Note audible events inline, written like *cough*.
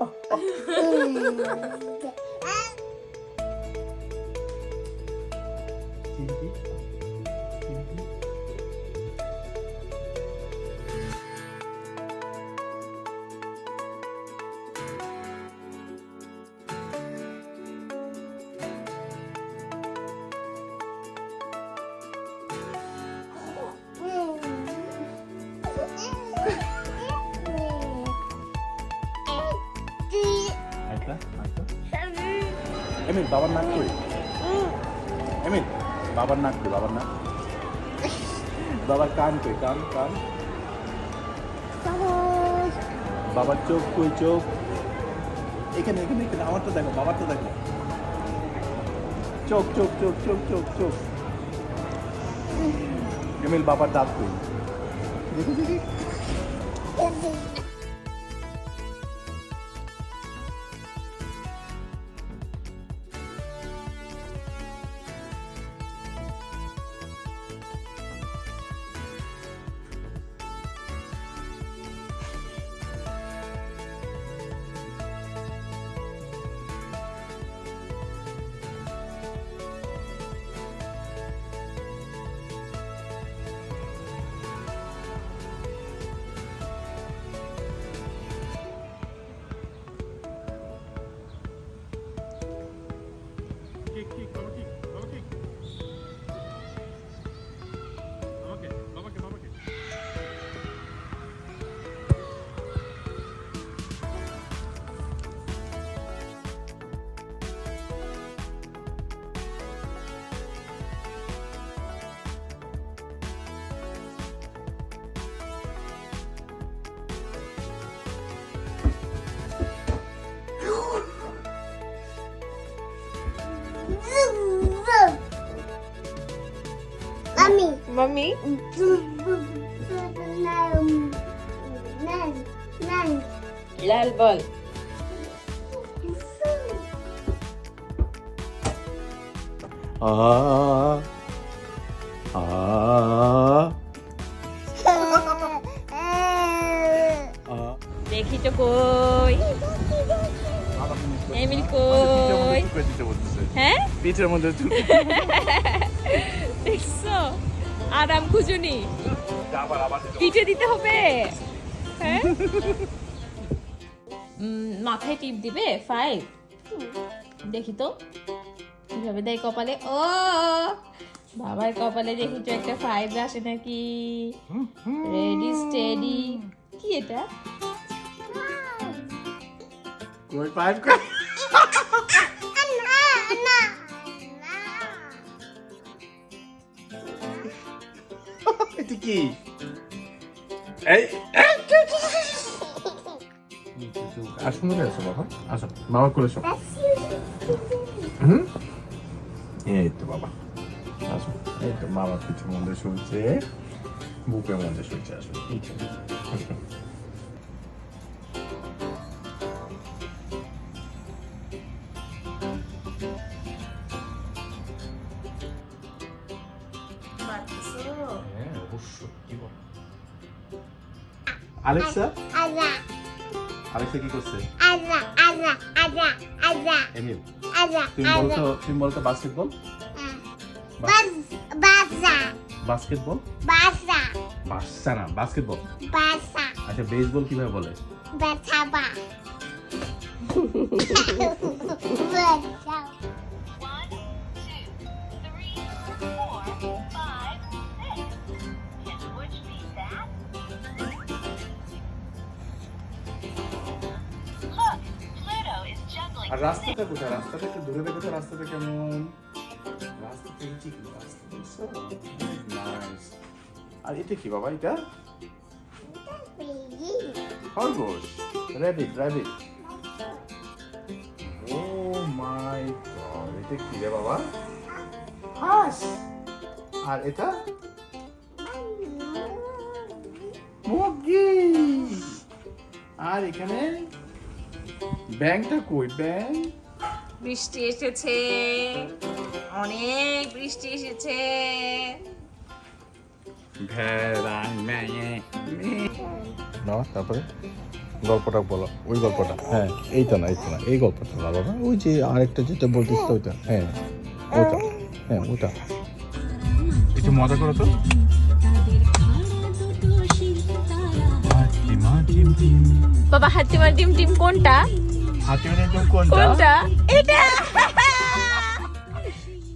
Yeah. আরেকটা আরেকটা Emil বাবার নাক কই? এমিল বাবার নাক কই বাবার নাক? বাবার কান কই কান কান? বাবার। চোখ কই চোখ? এখানে এখানে এখানে আমারটা দেখো বাবারটা দেখো। চোখ চোখ চোখ চোখ চোখ চোখ। এমিল বাবার দাঁত কই? দেখি দেখি Nan, nan. লাল বল আ আ আ দেখি তো কই এমিল কই হ্যাঁ পিঠের মধ্যে আরাম খুঁজুনি পিঠে দিতে হবে। হ্যাঁ? মাথায় টিপ দিবে? ফাইভ দেখি তো। কীভাবে দেয় কপালে? ও, বাবার কপালে দেখি তো একটা ফাইভ আসে নাকি? রেডি স্টেডি কি এটা? পাইপ কই কি? আসুন না আসো বাবা। আসো বাবা করে আসো হুম? এই তো বাবা। আসো। এই তো বাবা কিছু মধ্যে শুনছে। বুকের মধ্যে শুনছে আসো। আলেক্সা Ada, আলেক্সা কি করছে? Ada, ada, ada, ada, Emil ada, তুমি বলতো তুমি বলতো বাস্কেটবল Bas, basa, বাস্কেটবল বাচ্চা না বাস্কেটবল basa, আচ্ছা বেসবল কীভাবে বলে? betaba. *laughs* আর রাস্তাটা কোথায়? রাস্তাটা একটু দূরে দেখো তো, রাস্তাটা কেমন? রাস্তাটা দেখছ? আর এটা কি বাবা এটা? খরগোশ। Rabbit rabbit oh my god এটা কি রে বাবা? হাঁস। আর এটা? মুরগি। আর এখানে ব্যাংকটা কই? ব্যাংক? বৃষ্টি এসেছে। অনেক বৃষ্টি এসেছে। ভেড়া মেয়ে। না তারপরে গল্পটা বলো। ওই গল্পটা হ্যাঁ এইটা না এইটা না এই গল্পটা না বাবা। ওই যে আরেকটা যেটা বলতিস তো ওইটা হ্যাঁ ওটা হ্যাঁ ওটা একটু মজা করো তো। বাবা হাতিমার ডিম টিম কোনটা? হাতিমা টিম কোনটা? কোনটা? এটা!